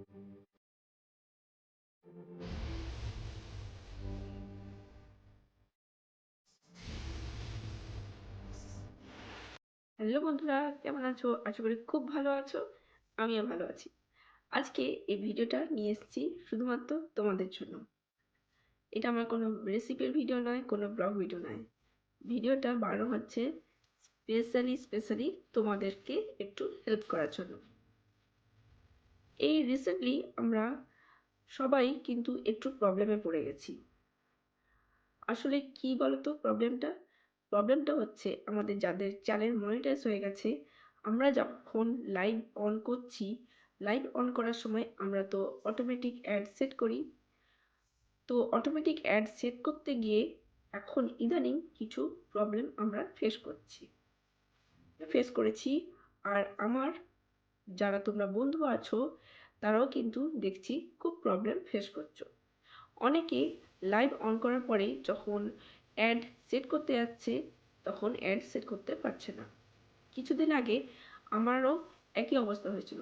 Hello বন্ধুরা, কেমন আছো? আশা করি খুব ভালো আছো, আমিও ভালো আছি। আজকে এই ভিডিওটা নিয়ে এসেছি শুধুমাত্র তোমাদের জন্য। এটা আমার কোনো রেসিপির ভিডিও নয়, কোনো ব্লগ ভিডিও নয়। ভিডিওটা বানানো হচ্ছে স্পেশালি স্পেশালি তোমাদেরকে একটু হেল্প করার জন্য। এই রিসেন্টলি আমরা সবাই কিন্তু একটু প্রবলেমে পড়ে গেছি। আসলে কি বলতো প্রবলেমটা প্রবলেমটা হচ্ছে আমাদের যাদের চ্যানেল মনিটাইজ হয়ে গেছে, আমরা যখন লাইভ অন করছি লাইভ অন করার সময় আমরা তো অটোমেটিক অ্যাড সেট করি। তো অটোমেটিক অ্যাড সেট করতে গিয়ে এখন ইদানিং কিছু প্রবলেম আমরা ফেস করছি। ফেস করেছি, আর আমার যারা তোমরা বন্ধু আছো, তারাও কিন্তু দেখছি খুব প্রবলেম ফেস করছ। অনেকে লাইভ অন করার পরে যখন অ্যাড সেট করতে যাচ্ছে, তখন অ্যাড সেট করতে পারছে না। কিছুদিন আগে আমারও একই অবস্থা হয়েছিল।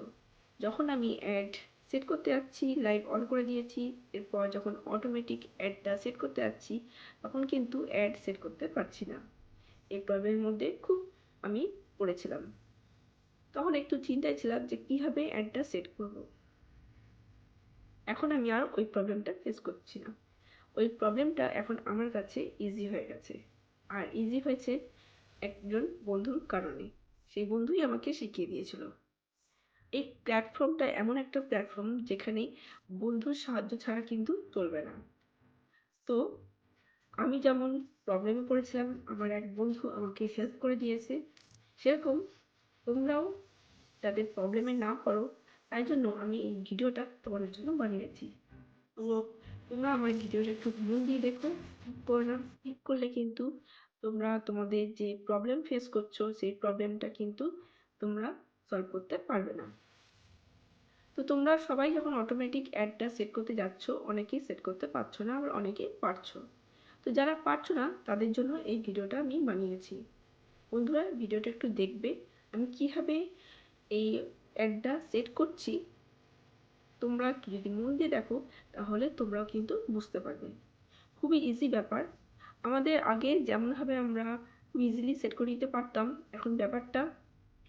যখন আমি অ্যাড সেট করতে যাচ্ছি লাইভ অন করে দিয়েছি, এরপর যখন অটোমেটিক অ্যাডটা সেট করতে যাচ্ছি, তখন কিন্তু অ্যাড সেট করতে পারছি না। এই প্রবলেমের মধ্যে খুব আমি পড়েছিলাম। তখন একটু চিন্তায় ছিলাম যে কীভাবে অ্যাডটা সেট করব। এখন আমি আর ওই প্রবলেমটা ফেস করছি না। ওই প্রবলেমটা এখন আমার কাছে ইজি হয়ে গেছে। আর ইজি হয়েছে একজন বন্ধুর কারণে। সেই বন্ধুই আমাকে শিখিয়ে দিয়েছিল। এই প্ল্যাটফর্মটা এমন একটা প্ল্যাটফর্ম যেখানে বন্ধুর সাহায্য ছাড়া কিন্তু চলবে না। তো আমি যেমন প্রবলেমে পড়েছিলাম, আমার এক বন্ধু আমাকে হেল্প করে দিয়েছে। সেরকম তোমরাও যাতে প্রবলেমে না পড়ো তাই জন্য আমি এই ভিডিওটা তোমাদের জন্য বানিয়েছি তো তোমরা আমার ভিডিওটা একটু মন দিয়ে দেখো করো না স্কিপ করলে কিন্তু তোমরা তোমাদের যে প্রবলেম ফেস করছ, সেই প্রবলেমটা কিন্তু তোমরা সলভ করতে পারবে না। তো তোমরা সবাই যখন অটোমেটিক অ্যাডটা সেট করতে যাচ্ছ, অনেকেই সেট করতে পারছ না, আবার অনেকেই পারছ। তো যারা পারছ না, তাদের জন্য এই ভিডিওটা আমি বানিয়েছি। বন্ধুরা, ভিডিওটা একটু দেখবে, আমি কীভাবে এই অ্যাডটা সেট করছি, তোমরা যদি মন দিয়ে দেখো, তাহলে তোমরাও কিন্তু বুঝতে পারবে। খুবই ইজি ব্যাপার। আমাদের আগে যেমনভাবে আমরা ইজিলি সেট করে নিতে পারতাম, এখন ব্যাপারটা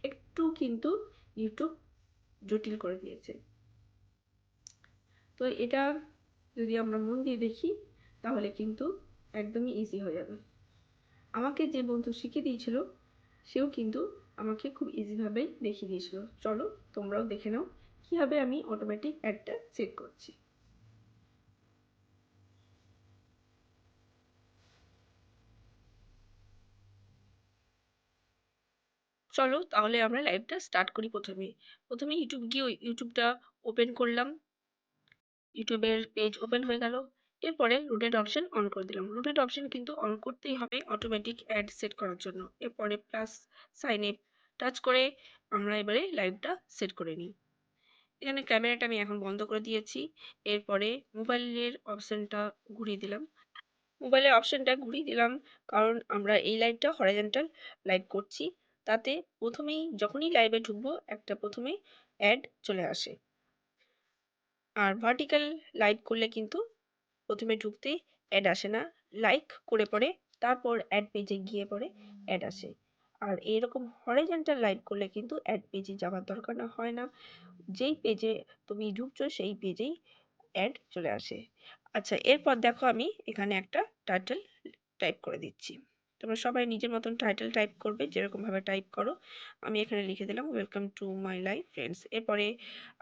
একটু কিন্তু ইউটিউব জটিল করে দিয়েছে। তো এটা যদি আমরা মন দিয়ে দেখি, তাহলে কিন্তু একদমই ইজি হয়ে যাবে। আমাকে যে বন্ধু শিখিয়ে দিয়েছিল, সেও কিন্তু আমাকে খুব ইজিভাবেই দেখিয়ে দিয়েছিল। চলো, তোমরাও দেখে নাও কীভাবে আমি অটোমেটিক অ্যাডটা সেট করছি। চলো, তাহলে আমরা লাইভটা স্টার্ট করি প্রথমে। প্রথমে ইউটিউব গিয়ে ইউটিউবটা ওপেন করলাম। ইউটিউবের পেজ ওপেন হয়ে গেল। এরপরে রুটেড অপশন অন করে দিলাম। রুটেড অপশন কিন্তু অন করতেই হবে অটোমেটিক অ্যাড সেট করার জন্য। এরপরে প্লাস সাইন এ টাচ করে আমরা এবারে লাইভটা সেট করে নিই। এখানে ক্যামেরাটা আমি এখন বন্ধ করে দিয়েছি। এরপরে মোবাইলের অপশানটা ঘুরিয়ে দিলাম। মোবাইলের অপশানটা ঘুরিয়ে দিলাম কারণ আমরা এই লাইভটা হরাইজন্টাল লাইভ করছি। তাতে প্রথমেই যখনই লাইভে ঢুকবো, একটা প্রথমেই অ্যাড চলে আসে। আর ভার্টিক্যাল লাইভ করলে কিন্তু প্রথমে ঢুকতেই অ্যাড আসে না। লাইক করে পরে, তারপর অ্যাড পেজে গিয়ে পরে অ্যাড আসে। আর এরকম হরাইজন্টাল লাইভ করলে কিন্তু অ্যাড পেজে যাওয়ার দরকার না, হয় না? যেই পেজে তুমি ঢুকছো, সেই পেজেই অ্যাড চলে আসে। আচ্ছা এরপর দেখো আমি এখানে একটা টাইটেল টাইপ করে দিচ্ছি। তোমরা সবাই নিজের মতন টাইটেল টাইপ করবে, যেরকমভাবে টাইপ করো। আমি এখানে লিখে দিলাম welcome to my life friends এরপরে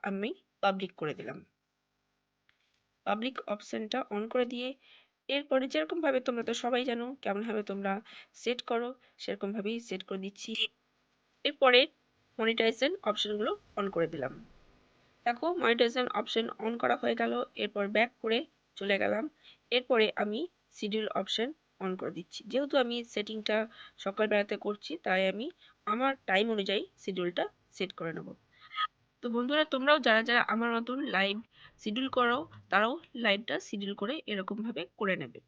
আমি পাবলিক করে দিলাম। পাবলিক অপশানটা অন করে দিয়ে এরপরে যেরকমভাবে তোমরা তো সবাই জানো কেমনভাবে তোমরা সেট করো সেরকমভাবেই সেট করে দিচ্ছি। এরপরে মনিটাইজেশন অপশানগুলো অন করে দিলাম। দেখো মনিটাইজেশন অপশন অন করা হয়ে গেল, এরপর ব্যাক করে চলে গেলাম। এরপরে আমি শিডিউল অপশন অন করে দিচ্ছি। যেহেতু আমি সেটিংটা সকালবেলাতে করছি, তাই আমি আমার টাইম অনুযায়ী শিডিউলটা সেট করে নেব। তো বন্ধুরা তোমরাও যারা যারা আমার মতন লাইভ শিডিউল করো তারাও লাইভটা শিডিউল করে এরকমভাবে করে নেবে।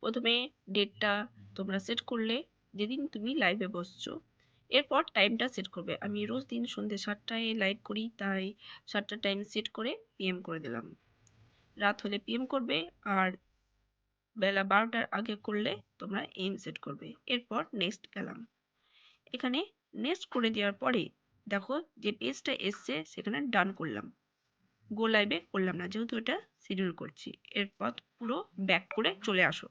প্রথমে ডেটটা তোমরা সেট করলে, যেদিন তুমি লাইভে বসছো, এরপর টাইমটা সেট করবে। আমি রোজ দিন সন্ধ্যে সাতটায় লাইভ করি, তাই সাতটা টাইম সেট করে পিএম করে দিলাম। রাত হলে পিএম করবে, আর বেলা বারোটার আগে করলে তোমরা এম সেট করবে। এরপর নেক্সট গেলাম। এখানে নেক্সট করে দেওয়ার পরে, দেখো যে পেজটা এসছে, সেখানে ডান করলাম। গো লাইভে করলাম না। যেহেতু এটা শিডিউল করছি। এরপর পুরো ব্যাক করে চলে আসো।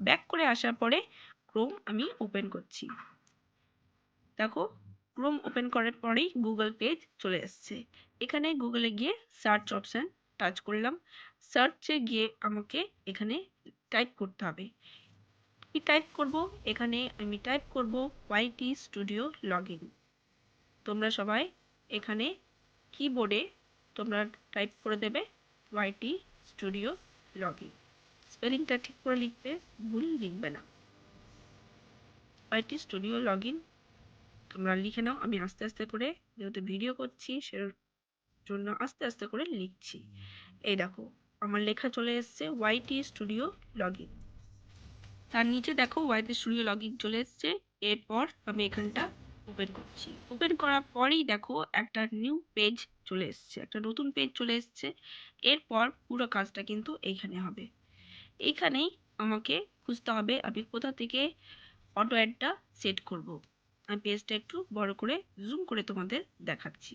ব্যাক করে আসার পরে ক্রোম আমি ওপেন করছি। দেখো ক্রোম ওপেন করার পরেই গুগল পেজ চলে এসছে। এখানে গুগলে গিয়ে সার্চ অপশান টাচ করলাম। সার্চে গিয়ে আমাকে এখানে টাইপ করতে হবে। কি টাইপ করব? এখানে আমি টাইপ করব ওয়াইটি স্টুডিও লগ তোমরা সবাই এখানে কিবোর্ডে তোমরা টাইপ করে দেবে ওয়াইটি স্টুডিও লগ ইন স্পেলিংটা ঠিক করে লিখবে ভুল লিখবে না। ওয়াইটি স্টুডিও লগ ইন তোমরা লিখে নাও। আমি আস্তে আস্তে করে যেহেতু ভিডিও করছি সে জন্য আস্তে আস্তে করে লিখছি। এই দেখো, আমার লেখা চলে এসছে ওয়াইটি স্টুডিও লগ ইন তার নিচে দেখো ওয়াইটি স্টুডিও লগ ইন চলে এসছে। এরপর আমি এখানটা ওপেন করছি। ওপেন করার পরেই দেখো একটা নিউ পেজ চলে এসছে, একটা নতুন পেজ চলে এসছে। এরপর পুরো কাজটা কিন্তু এইখানে হবে। এইখানেই আমাকে খুঁজতে হবে আমি কোথা থেকে অটো অ্যাডটা সেট করব। আমি পেজটা একটু বড় করে জুম করে তোমাদের দেখাচ্ছি।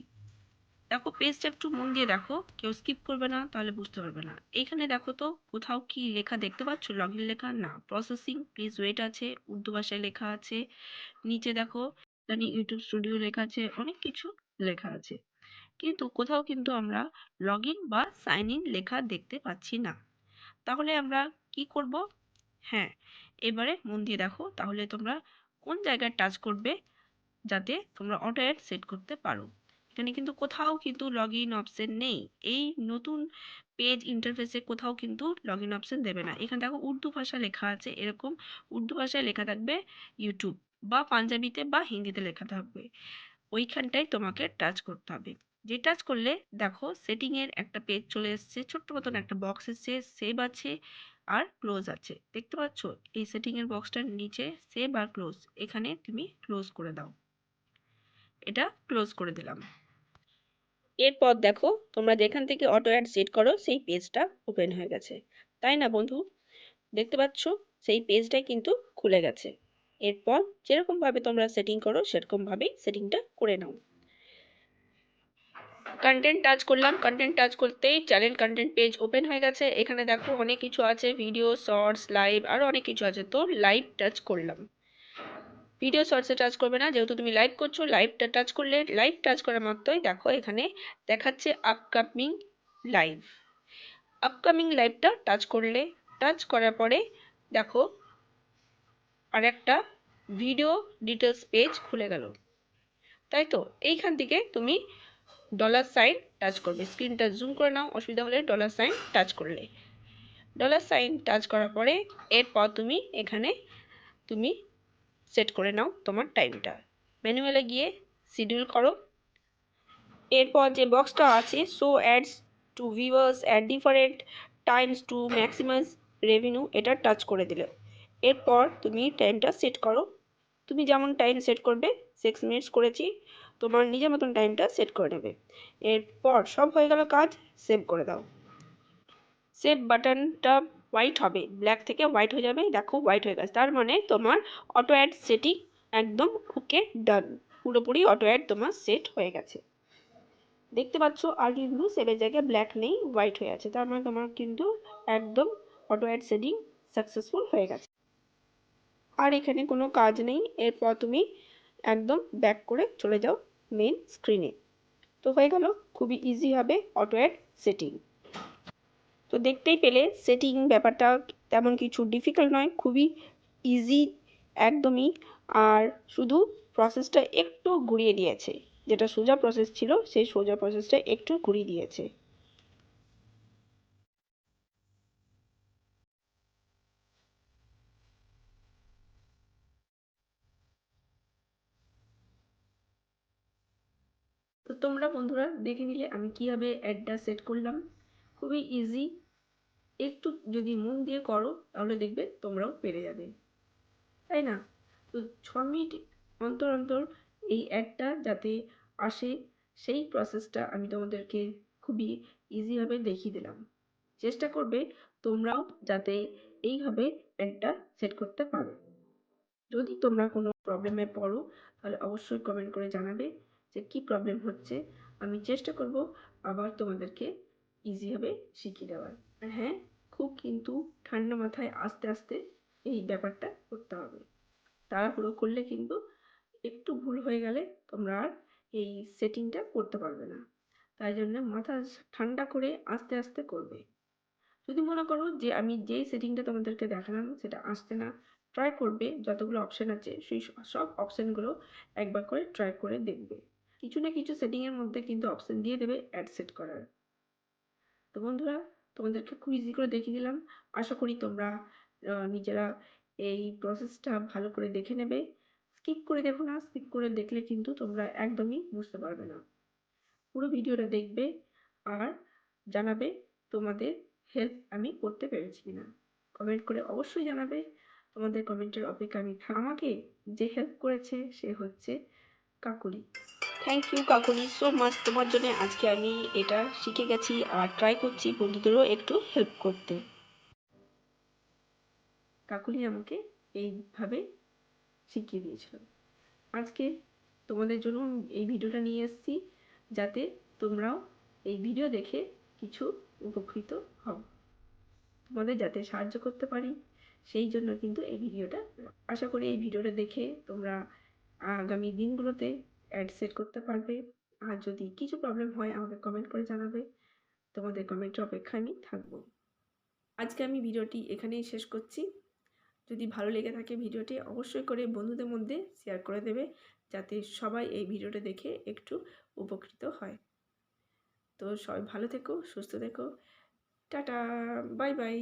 দেখো পেজটা একটু মন দিয়ে দেখো, কেউ স্কিপ করবে না, তাহলে বুঝতে পারবে না। এখানে দেখো তো কোথাও কি লেখা দেখতে পাচ্ছ? লগ লেখা? না প্রসেসিং প্লিজ ওয়েট আছে, উর্দু ভাষায় লেখা আছে। নিচে দেখো জানি ইউটিউব স্টুডিও লেখা আছে, অনেক কিছু লেখা আছে। কিন্তু কোথাও কিন্তু আমরা লগ ইন বা সাইন ইন লেখা দেখতে পাচ্ছি না। তাহলে আমরা কি করব? হ্যাঁ এবারে মন দিয়ে দেখো, তাহলে তোমরা কোন জায়গায় টাচ করবে যাতে তোমরা অটো অ্যাড সেট করতে পারো। এখানে কিন্তু কোথাও কিন্তু লগ ইন অপশন নেই। এই নতুন পেজ ইন্টারফেসে কোথাও কিন্তু লগ ইন অপশন দেবে না। এখানে দেখো উর্দু ভাষা লেখা আছে, এরকম উর্দু ভাষায় লেখা থাকবে ইউটিউব বা পাঞ্জাবিতে বা হিন্দিতে লেখা থাকবে ওইখানটায় তোমাকে টাচ করতে হবে। যে টাচ করলে দেখো সেটিংয়ের একটা পেজ চলে এসছে, ছোট্ট মতন একটা বক্স এসছে সেভ আছে আর ক্লোজ আছে। দেখতে পাচ্ছ? এই সেটিংয়ের বক্সটার নিচে সেভ আর ক্লোজ এখানে তুমি ক্লোজ করে দাও। এটা ক্লোজ করে দিলাম। এরপর দেখো তোমরা যেখান থেকে অটো অ্যাড সেট করো, সেই পেজটা ওপেন হয়ে গেছে। তাই না বন্ধু? দেখতে পাচ্ছ? সেই পেজটাই কিন্তু খুলে গেছে। এরপর যেরকমভাবে তোমরা সেটিং করো সেরকমভাবেই সেটিংটা করে নাও। কন্টেন্ট টাচ করলাম। কন্টেন্ট টাচ করতেই চ্যানেল কন্টেন্ট পেজ ওপেন হয়ে গেছে। এখানে দেখো অনেক কিছু আছে ভিডিও শর্টস লাইভ আরও অনেক কিছু আছে। তো লাইভ টাচ করলাম। ভিডিও শর্টসে টাচ করবে না। যেহেতু তুমি লাইভ করছ লাইভটা টাচ করলে লাইভ টাচ করার মাত্রই দেখো এখানে দেখাচ্ছে আপকামিং লাইভ আপকামিং লাইভটা টাচ করলে টাচ করার পরে দেখো আর একটা ভিডিও ডিটেলস পেজ খুলে গেল। তাই তো এইখান থেকে তুমি ডলার সাইন টাচ করবে। স্ক্রিনটা জুম করে নাও, অসুবিধা হলে ডলার সাইন টাচ করলে। ডলার সাইন টাচ করার পরে এরপর তুমি এখানে তুমি সেট করে নাও তোমার টাইমটা ম্যানুয়ালে গিয়ে শিডিউল করো। এরপর যে বক্সটা আছে show ads to viewers at different times to maximise revenue এটা টাচ করে দিলে। এরপর তুমি টাইমটা সেট করো। তুমি যেমন টাইম সেট করবে সিক্স মিনিটস করেছি, তোমার নিজের মতন টাইমটা সেট করে নেবে। এরপর সব হয়ে গেল কাজ সেভ করে দাও। সেভ বাটনটা হোয়াইট হবে ব্ল্যাক থেকে হোয়াইট হয়ে যাবে, দেখো হোয়াইট হয়ে গেছে। তার মানে তোমার অটো অ্যাড সেটিং একদম ওকে ডান পুরোপুরি অটো অ্যাড তোমার সেট হয়ে গেছে। দেখতে পাচ্ছ, আর কিন্তু সেভের জায়গায় ব্ল্যাক নেই হোয়াইট হয়ে আছে। তার মানে তোমার কিন্তু একদম অটো অ্যাড সেটিং সাকসেসফুল হয়ে গেছে। আর এখানে কোনো কাজ নেই। এরপর তুমি একদম ব্যাক করে চলে যাও মেন স্ক্রিনে তো হয়ে গেল খুবই ইজি হবে অটো অ্যাড সেটিং তো দেখতেই পেলে সেটিং ব্যাপারটা তেমন কিছু ডিফিকাল্ট নয়, খুবই ইজি একদমই। আর শুধু প্রসেসটা একটু ঘুরিয়ে দিয়েছে। যেটা সোজা প্রসেস ছিল, সেই সোজা প্রসেসটা একটু ঘুরিয়ে দিয়েছে তো তোমরা বন্ধুরা দেখে নিলে আমি কীভাবে অ্যাডটা সেট করলাম। খুবই ইজি একটু যদি মন দিয়ে করো, তাহলে দেখবে তোমরাও পেরে যাবে। তাই না? তো ছ মিনিট অন্তর অন্তর এই অ্যাডটা যাতে আসে, সেই প্রসেসটা আমি তোমাদেরকে খুবই ইজিভাবে দেখিয়ে দিলাম। চেষ্টা করবে তোমরাও যাতে এইভাবে অ্যাডটা সেট করতে পারো। যদি তোমরা কোনো প্রবলেমে পড়ো, তাহলে অবশ্যই কমেন্ট করে জানাবে যে কি প্রবলেম হচ্ছে। আমি চেষ্টা করব আবার তোমাদেরকে ইজিভাবে শিখিয়ে দেওয়ার। আর হ্যাঁ খুব কিন্তু ঠান্ডা মাথায় আস্তে আস্তে এই ব্যাপারটা করতে হবে। তাড়াহুড়ো করলে কিন্তু একটু ভুল হয়ে গেলে তোমরা আর এই সেটিংটা করতে পারবে না। তাই জন্য মাথা ঠান্ডা করে আস্তে আস্তে করবে। যদি মনে করো যে আমি যেই সেটিংটা তোমাদেরকে দেখালাম সেটা আসছে না ট্রাই করবে যতগুলো অপশান আছে সেই সব অপশানগুলো একবার করে ট্রাই করে দেখবে। কিছু না কিছু সেটিংয়ের মধ্যে কিন্তু অপশান দিয়ে দেবে অ্যাড সেট করার। তো বন্ধুরা, তোমাদেরকে খুব ইজি করে দেখিয়ে দিলাম। আশা করি তোমরা নিজেরা এই প্রসেসটা ভালো করে দেখে নেবে। স্কিপ করে দেখো না স্কিপ করে দেখলে কিন্তু তোমরা একদমই বুঝতে পারবে না। পুরো ভিডিওটা দেখবে আর জানাবে তোমাদের হেল্প আমি করতে পেরেছি কিনা। কমেন্ট করে অবশ্যই জানাবে। তোমাদের কমেন্টের অপেক্ষা আমি, আমাকে যে হেল্প করেছে সে হচ্ছে Kakuli. Thank you Kakuli so much তোমার জন্য আজকে আমি এটা শিখে গেছি আর ট্রাই করছি বন্ধুদেরও একটু হেল্প করতে। কাকুলি আমাকে এইভাবে শিখিয়ে দিয়েছিল। আজকে তোমাদের জন্য এই ভিডিওটা নিয়ে এসেছি যাতে তোমরাও এই ভিডিও দেখে কিছু উপকৃত হও। তোমাদের যাতে সাহায্য করতে পারি, সেই জন্য কিন্তু এই ভিডিওটা। আশা করি এই ভিডিওটা দেখে তোমরা আগামী দিনগুলোতে অ্যাড সেট করতে পারবে। আর যদি কিছু প্রবলেম হয়, আমাকে কমেন্ট করে জানাবে। তোমাদের কমেন্টের অপেক্ষায় আমি থাকব। আজকে আমি ভিডিওটি এখানেই শেষ করছি। যদি ভালো লেগে থাকে ভিডিওটি, অবশ্যই করে বন্ধুদের মধ্যে শেয়ার করে দেবে, যাতে সবাই এই ভিডিওটা দেখে একটু উপকৃত হয়। তো সবাই ভালো থেকো, সুস্থ থেকো। Tata bye bye